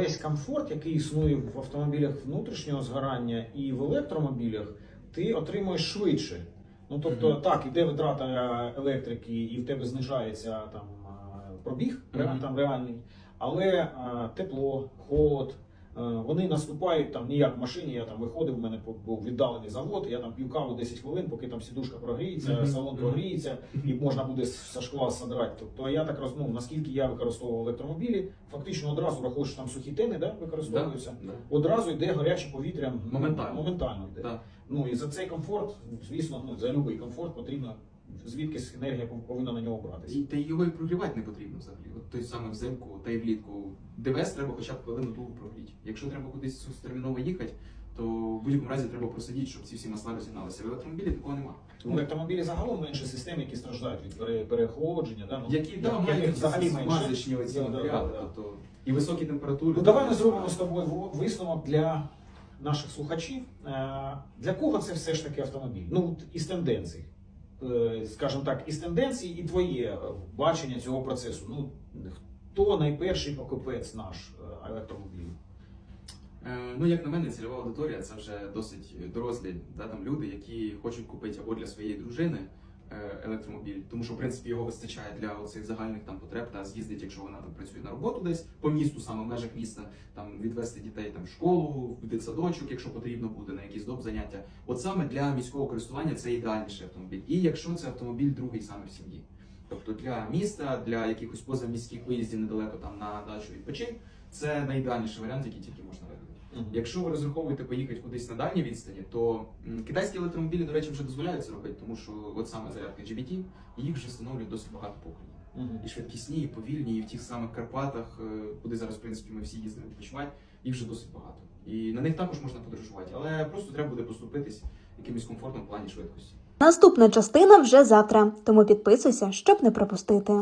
Весь комфорт, який існує в автомобілях внутрішнього згорання і в електромобілях, ти отримуєш швидше. Ну тобто, Мгм. так, іде витрата електрики, і в тебе знижається там е, пробіг, mm -hmm. там реальний, але а, тепло, холод. Е, Вони наступають там не як в машині. Я там виходив, у мене був віддалений завод. Я там п'ю каву 10 хвилин, поки там сідушка прогріється, Мгм. салон прогріється, і можна буде з шкла содрати. Тобто я так роз, ну, наскільки я використовував електромобілі, фактично одразу рахуєш, там сухі тени, да, використовуються. Да. Одразу йде гаряче повітря Моментально. моментально йде. Да. Ну і за цей комфорт, звісно, ну за будь-який комфорт потрібно звідкись енергія повинна на нього братися. І та його і прогрівати не потрібно взагалі. От той саме взимку та й влітку. ДВС треба хоча б хвилину другу прогріти. Якщо треба кудись терміново їхати, то в будь-якому разі треба просидіти, щоб ці всі масла розігналися. В електромобілі такого нема. В електромобілі загалом менше систем, які страждають від пере- переохолодження. Да? Ну, Які да, яких мають взагалі менше. смазочні оці Да, да, матеріали, да, да. тобто і високі температури. Ну, давай ми зробимо з тобою в- висновок для наших слухачів. Е, Для кого це все ж таки автомобіль? Ну, от із тенденцій. Е, Скажімо так, із тенденції, і твоє е, бачення цього процесу. Ну, хто найперший покупець наш електромобілів? електромобіль? Е, Ну, як на мене, цільова аудиторія це вже досить дорослі да, там люди, які хочуть купити або для своєї дружини е, електромобіль, тому що в принципі його вистачає для оцих загальних там потреб та з'їздить, якщо вона там працює на роботу десь по місту, саме в межах міста, там відвести дітей там в школу, в дитсадочок, якщо потрібно буде на якісь доп заняття. От саме для міського користування це ідеальніший автомобіль. І якщо це автомобіль другий саме в сім'ї. Тобто для міста, для якихось позаміських виїздів недалеко там на дачу відпочинь, це найідеальніший варіант, який тільки можна вигадати. Якщо ви розраховуєте поїхати кудись на дальній відстані, то китайські електромобілі, до речі, вже дозволяють це робити, тому що от саме зарядка GBT, їх вже встановлюють досить багато поколінь. Мгм. І швидкісні, і повільні, і в тих самих Карпатах, е, куди зараз, в принципі, ми всі їздимо відпочивати, їх вже досить багато. І на них також можна подорожувати, але просто треба буде поступитись якимось комфортом в плані швидкості. Наступна частина вже завтра, тому підписуйся, щоб не пропустити.